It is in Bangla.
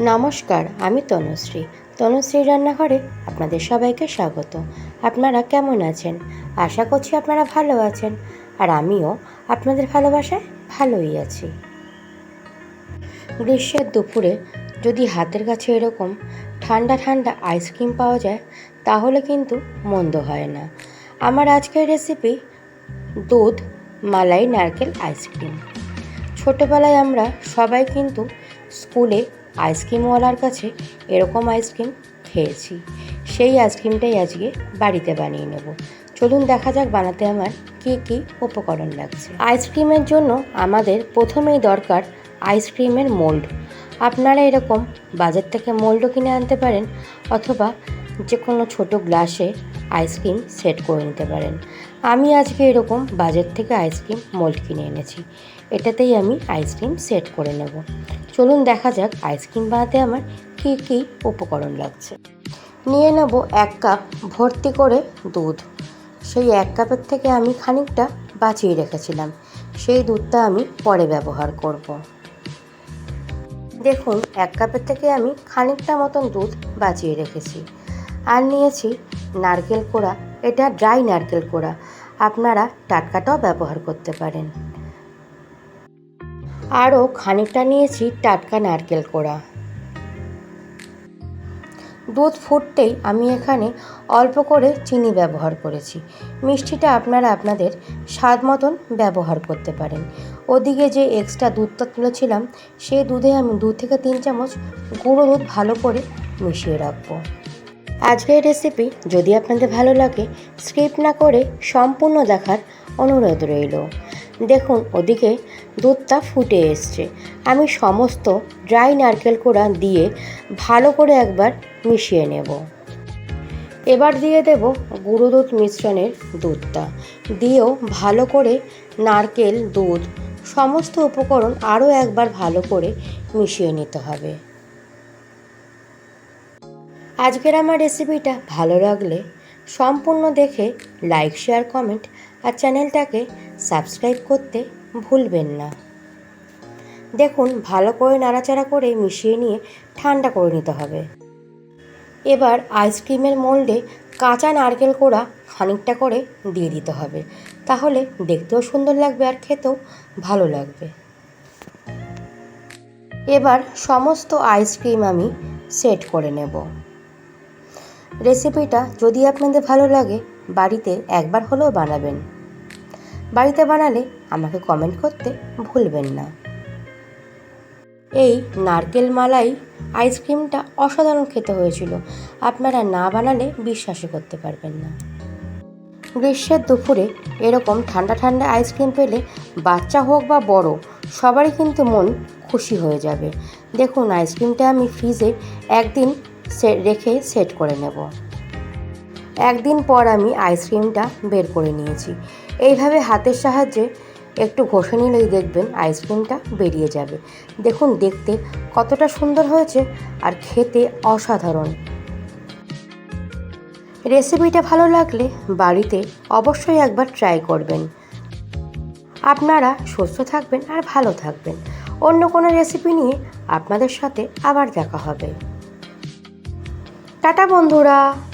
নমস্কার, আমি তনুশ্রী। তনুশ্রী রান্নাঘরে আপনাদের সবাইকে স্বাগত। আপনারা কেমন আছেন? আশা করছি আপনারা ভালো আছেন। আর আমিও আপনাদের ভালোবাসায় ভালোই আছি। গ্রীষ্মের দুপুরে যদি হাতের কাছে এরকম ঠান্ডা ঠান্ডা আইসক্রিম পাওয়া যায়, তাহলে কিন্তু মন্দ হয় না। আমার আজকের রেসিপি দুধ মালাই নারকেল আইসক্রিম। ছোটোবেলায় আমরা সবাই কিন্তু স্কুলে আইসক্রিমওয়ালার কাছে এরকম আইসক্রিম খেয়েছি। সেই আইসক্রিমটাই আজকে বাড়িতে বানিয়ে নেব। চলুন দেখা যাক বানাতে আমার কী কী উপকরণ লাগছে। আইসক্রিমের জন্য আমাদের প্রথমেই দরকার আইসক্রিমের মোল্ড। আপনারা এরকম বাজার থেকে মোল্ডও কিনে আনতে পারেন অথবা যে কোনো ছোটো গ্লাসে আইসক্রিম সেট করে নিতে পারেন। আমি আজকে এরকম বাজার থেকে আইসক্রিম মোল্ড কিনে এনেছি। এটাতেই আমি আইসক্রিম সেট করে নেব। চলুন দেখা যাক আইসক্রিম বানাতে আমার কী কী উপকরণ লাগছে। নিয়ে নেব এক কাপ ভর্তি করে দুধ। সেই এক কাপের থেকে আমি খানিকটা বাঁচিয়ে রেখেছিলাম। সেই দুধটা আমি পরে ব্যবহার করব। দেখুন, এক কাপের থেকে আমি খানিকটা মতন দুধ বাঁচিয়ে রেখেছি। আর নিয়েছি নারকেল কোড়া। এটা ড্রাই নারকেল কোড়া। আপনারা টাটকাটাও ব্যবহার করতে পারেন। আরও খানিকটা নিয়েছি টাটকা নারকেল কোড়া। দুধ ফুটতেই আমি এখানে অল্প করে চিনি ব্যবহার করেছি। মিষ্টিটা আপনারা আপনাদের স্বাদ মতন ব্যবহার করতে পারেন। ওদিকে যে এক্সট্রা দুধটা তুলেছিলাম সেই দুধে আমি দু থেকে তিন চামচ গুঁড়ো দুধ ভালো করে মিশিয়ে রাখব। আজকের রেসিপি যদি আপনাদের ভালো লাগে স্কিপ না করে সম্পূর্ণ দেখার অনুরোধ রইল। দেখুন, ওদিকে দুধটা ফুটে এসছে। আমি সমস্ত ড্রাই নারকেল কোড়া দিয়ে ভালো করে একবার মিশিয়ে নেব। এবার দিয়ে দেব গুঁড়ো দুধ মিশ্রণের দুধটা। দিয়েও ভালো করে নারকেল, দুধ, সমস্ত উপকরণ আরও একবার ভালো করে মিশিয়ে নিতে হবে। আজকের আমার রেসিপিটা ভালো লাগলে সম্পূর্ণ দেখে লাইক শেয়ার কমেন্ট আর চ্যানেলটাকে সাবস্ক্রাইব করতে ভুলবেন না। দেখুন, ভালো করে নাড়াচাড়া করে মিশিয়ে নিয়ে ঠান্ডা করে নিতে হবে। এবার আইসক্রিমের মোল্ডে কাঁচা নারকেল কোড়া খানিকটা করে দিয়ে দিতে হবে। তাহলে দেখতেও সুন্দর লাগবে আর খেতেও ভালো লাগবে। এবার সমস্ত আইসক্রিম আমি সেট করে নেব। রেসিপিটা যদি আপনাদের ভালো লাগে বাড়িতে একবার হলেও বানাবেন। বাড়িতে বানালে আমাকে কমেন্ট করতে ভুলবেন না। এই নারকেল মালাই আইসক্রিমটা অসাধারণ খেতে হয়েছিল। আপনারা না বানালে বিশ্বাসই করতে পারবেন না। গ্রীষ্মের দুপুরে এরকম ঠান্ডা ঠান্ডা আইসক্রিম পেলে বাচ্চা হোক বা বড়, সবারই কিন্তু মন খুশি হয়ে যাবে। দেখুন আইসক্রিমটা আমি ফ্রিজে একদিন রেখে সেট করে নেব। একদিন পর আমি আইসক্রিমটা বের করে নিয়েছি। এইভাবে হাতের সাহায্যে একটু ঘষে নিলেই দেখবেন আইসক্রিমটা বেরিয়ে যাবে। দেখুন, দেখতে কতটা সুন্দর হয়েছে আর খেতে অসাধারণ। রেসিপিটা ভালো লাগলে বাড়িতে অবশ্যই একবার ট্রাই করবেন। আপনারা সুস্থ থাকবেন আর ভালো থাকবেন। অন্য কোনো রেসিপি নিয়ে আপনাদের সাথে আবার দেখা হবে। টাটা বন্ধুরা!